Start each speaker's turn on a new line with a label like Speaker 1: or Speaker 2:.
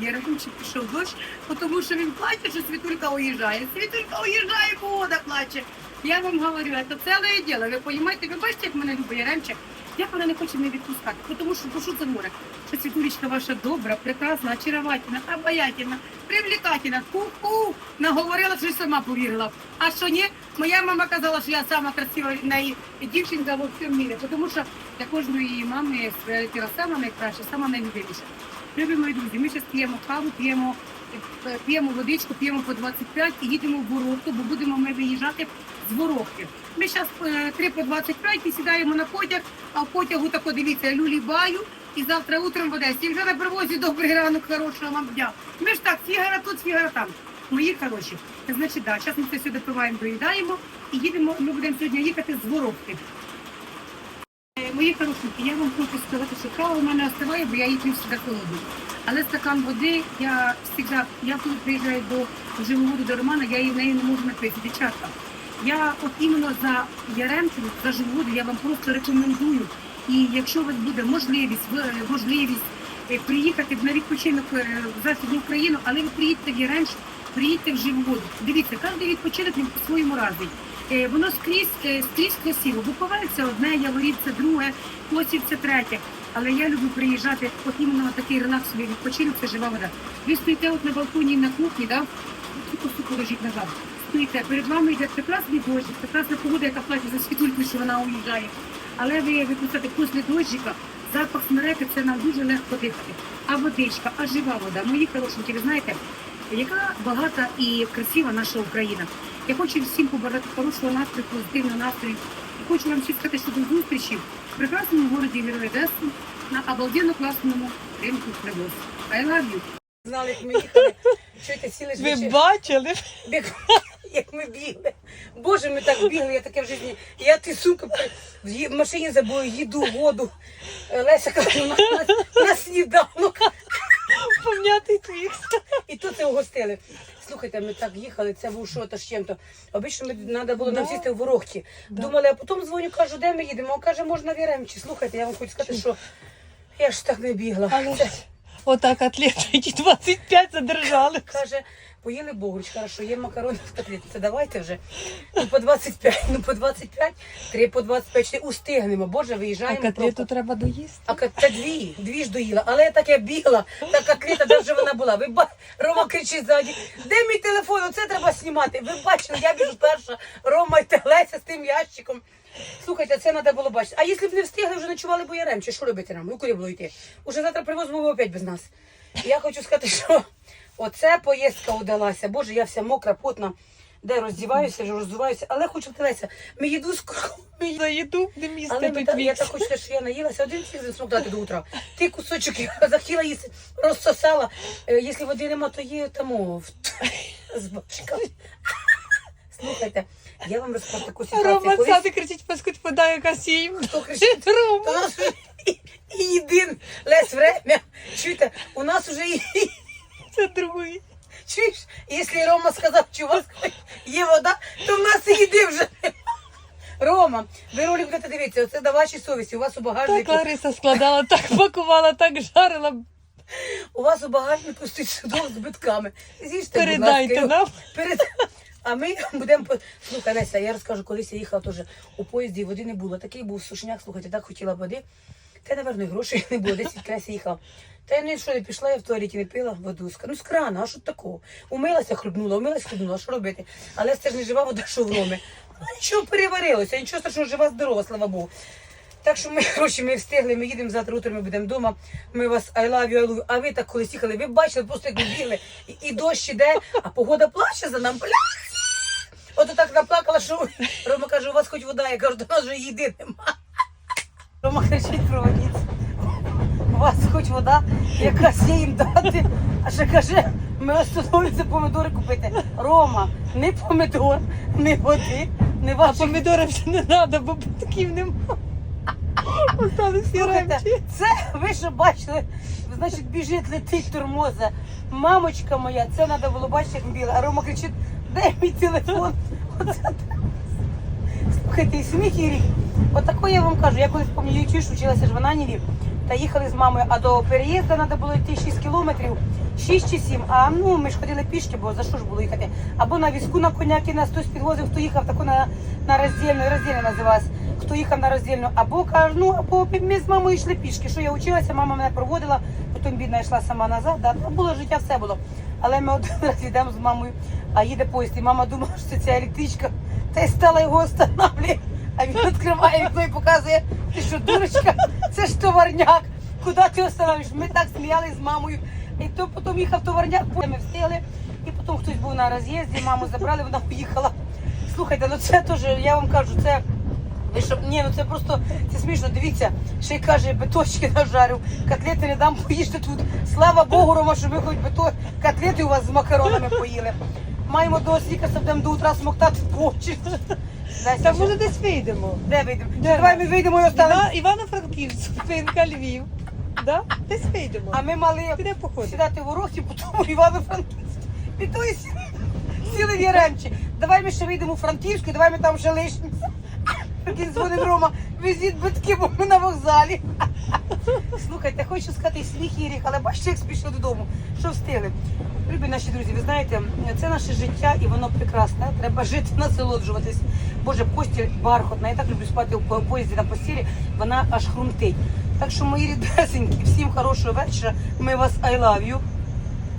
Speaker 1: Яремчик пішов дощ, тому що він плаче, що Світулька уїжджає. Світулька уїжджає, погода плаче. Я вам говорю, це ціле діло. Ви розумієте, ви бачите, як мене любить Яремчик? Як вона не хоче мене відпускати? Тому що душу це море. Що Світулечка ваша добра, прекрасна, очаровательна, обаятельна, привлекательна, ку-ку, наговорила, що сама повірила. А що ні, моя мама казала, що я сама красива дівчинка во всьому мірі, тому що для кожної її мами тіла сама найкраща, сама найлюбиміша. Любі мої ми зараз п'ємо каву, п'ємо, е, п'ємо водичку, п'ємо по 25 і їдемо в Воровку, бо будемо ми виїжджати з Воровки. Ми зараз 3 по 25 і сідаємо на потяг, а в потягу тако дивіться, люлі баю. І завтра утром в Одесі. І вже на привозі добрий ранок, хорошого вам дня. Ми ж так, фігара тут, фігара там. Мої хороші. Значить, да, зараз ми це все допиваємо, доїдаємо і їдемо. Ми будемо сьогодні їхати з Воровки. Е, Мої хорошенькі, я вам хочу сказати, що кава у мене остиває, бо я її п'ю завжди холодну. Але стакан води, я завжди, я коли приїжджаю до живоводу до Романа, я її в неї не можу напити. Дівчатка, я от іменно за Яремчину, за живоводу, я вам просто рекомендую. І якщо у вас буде можливість, можливість е, приїхати на відпочинок е, в Західну Україну, але ви приїдете в Яремчу, приїдьте в живоводу. Дивіться, кожен відпочинок він по-своєму разний. Е, Воно скрізь, е, скрізь красиво. Буковель одне, Яворів друге, Косів це третє. Але я люблю приїжджати, от іменно такий релаксовий відпочинок, це жива вода. Ви стоїте от на балконі на кухні, да? Суку лежить назад. Стоїте, перед вами йде прекрасний дощ, прекрасна погода, яка плаче за світульку, що вона уїжджає. Але ви випустите після дощика, запах смереки, це нам дуже легко дихати. А водичка, а жива вода. Мої хорошенькі, ви знаєте, яка багата і красива наша Україна. Я хочу всім побажати хорошого настрою, позитивного настрою. І хочу вам всім сказати, що до зустрічі в прекрасному городі Одеси на обалденно класному ринку привоз. I love you.
Speaker 2: Знали, як ми їхали. Чуєте, сіли ж
Speaker 3: Ви бачили?
Speaker 2: як ми бігли. Боже, ми так бігли, я таке в житті. Я ти сука в машині забула їду, воду. Леся каже, на, на, на сніданок.
Speaker 3: Пом'ятий твіт.
Speaker 2: І тут це угостили. Слухайте, ми так їхали, це був що то з чим-то. Обично ми треба було нам сісти в ворогті. Думали, а потім дзвоню, кажу, де ми їдемо? А каже, можна в Яремчі. Слухайте, я вам хочу сказати, що я ж так не бігла.
Speaker 3: Але отак атлети, які 25 задержали.
Speaker 2: Каже, поїли богруч, хорошо, є макарони з. Це давайте вже. Ну по 25, ну по 25, три по 25, ще устигнемо. Боже,
Speaker 3: А
Speaker 2: виїжджаємо.
Speaker 3: котлету
Speaker 2: просто.
Speaker 3: треба доїсти.
Speaker 2: А кот- та дві, дві ж доїла. Але я так я бігла, та котлета, де вже вона була. Ви ба... Рома кричить ззаді, де мій телефон? Оце треба знімати. Ви бачили, я біжу перша, Рома і Леся з тим ящиком. Слухайте, це треба було бачити. А якщо б не встигли, вже ночували бо Яремче, що робити нам? Ну куди було йти? Уже завтра привоз був опять без нас. Я хочу сказати, що оце поїздка удалася. Боже, я вся мокра, потна. Де роздіваюся, вже роздуваюся, але хочу Леся, ми їду скоро. Ми їду.
Speaker 3: Не
Speaker 2: Але
Speaker 3: місце
Speaker 2: ми
Speaker 3: тут
Speaker 2: так, я так хочу, що я наїлася один фіг смог дати до утра. Ти кусочок я захотіла їсти, розсосала. Е, Якщо води нема, то є тому з бочками. Слухайте, я вам розкажу таку ситуацію.
Speaker 3: Рома
Speaker 2: Колись
Speaker 3: сади кричить, паскуть вода, яка сім.
Speaker 2: хто кричить,
Speaker 3: Рома.
Speaker 2: і, і єдин лес время. Чуєте, у нас уже і
Speaker 3: Це другий.
Speaker 2: чуєш, якщо Рома сказав, що у вас є вода, то в нас і їди вже. Рома, ви ролик будете дивитися, оце на вашій совісті. У вас у
Speaker 3: Так Лариса складала, так пакувала, так жарила.
Speaker 2: У вас у багажнику стоїть судок з битками. З'їжте, будь
Speaker 3: Передайте
Speaker 2: ласка,
Speaker 3: нам.
Speaker 2: Перед... А ми будемо слухай, Леся, я розкажу, колись я їхала теж у поїзді, води не було. Такий був сушняк, слухайте, так хотіла води. Та, напевно, грошей не було, десь відкрась їхала. Та я не що не пішла, я в туалеті не пила воду. Ну, з крана, а що такого? Умилася, хлюбнула, умилася, хлюбнула, що робити? Але це ж не жива вода, що в ромі. Ну, нічого переварилося, нічого страшного, жива, здорова, слава Богу. Так що ми гроші ми встигли, ми їдемо завтра утром, ми будемо вдома. Ми вас I love you, I love you. А ви так колись їхали, ви бачили, просто як ви бігли, і, і дощ іде, а погода плаче за нами. Бля! От так наплакала, що Рома каже, у вас хоч вода, я кажу, до нас вже їди нема. Рома кричить проводіться. У вас хоч вода, якась є їм дати. А ще каже, ми остановилися помидори купити. Рома, не помидор, не води, не
Speaker 3: А
Speaker 2: ваші
Speaker 3: помідори вже не треба, бо батьків нема. Остались
Speaker 2: Слухайте,
Speaker 3: яремчі.
Speaker 2: це ви що бачили? Значить, біжить, летить тормоза. Мамочка моя, це треба було бачити, як біла. А Рома кричить, дай мій телефон. Слухайте, і сміх і рік. Отако я вам кажу, я колись пам'ятаю, вчилася ж в Ананіві, та їхали з мамою, а до переїзду треба було йти 6 кілометрів. 6 чи 7. А ну ми ж ходили пішки, бо за що ж було їхати? Або на візку на коняки нас хтось підвозив, хто їхав тако на, на роздільну, роздільна називалась. Хто їхав на роздільну, або каже, ну або ми з мамою йшли пішки. Що я училася, мама мене проводила, потім бідна йшла сама назад. Да? Ну, було життя, все було. Але ми один раз йдемо з мамою, а їде поїзд, і мама думала, що це ця електричка, та й стала його встановлює. А він відкриває вікно і показує, ти що, дурочка, це ж товарняк. Куди ти остановиш? Ми так сміялися з мамою. І то потім їхав товарняк, потім ми встигли, і потім хтось був на роз'їзді, маму забрали, вона поїхала. Слухайте, ну це теж, я вам кажу, це. Ви що, ні, ну це просто це смішно. Дивіться, ще й каже, биточки нажарив, котлети не дам поїжте тут. Слава Богу, Рома, що ви хоч бито котлети у вас з макаронами поїли. Маємо до лікарства, будемо до утра смоктати в очі.
Speaker 3: Та може десь вийдемо.
Speaker 2: де вийдемо?
Speaker 3: Де?
Speaker 2: Давай ми вийдемо і останемо.
Speaker 3: Івано-Франківськ, спинка Львів. Да? Десь вийдемо.
Speaker 2: А ми мали
Speaker 3: Піде походимо.
Speaker 2: сідати в Орохті, потім Івано-Франківськ. І то і сі- сіли в Яремчі. Давай ми ще вийдемо у Франківську, давай ми там ще лишимося. Він дзвонив Рома, везіть битки, бо ми на вокзалі. Слухайте, хочу сказати сміх і але бачите, як спішли додому. Що встигли? Любі наші друзі, ви знаєте, це наше життя і воно прекрасне. Треба жити, насолоджуватись. Боже, постіль бархатна. Я так люблю спати у поїзді на постілі, вона аж хрумтить. Так що, мої рідесенькі, всім хорошого вечора. Ми вас I love you.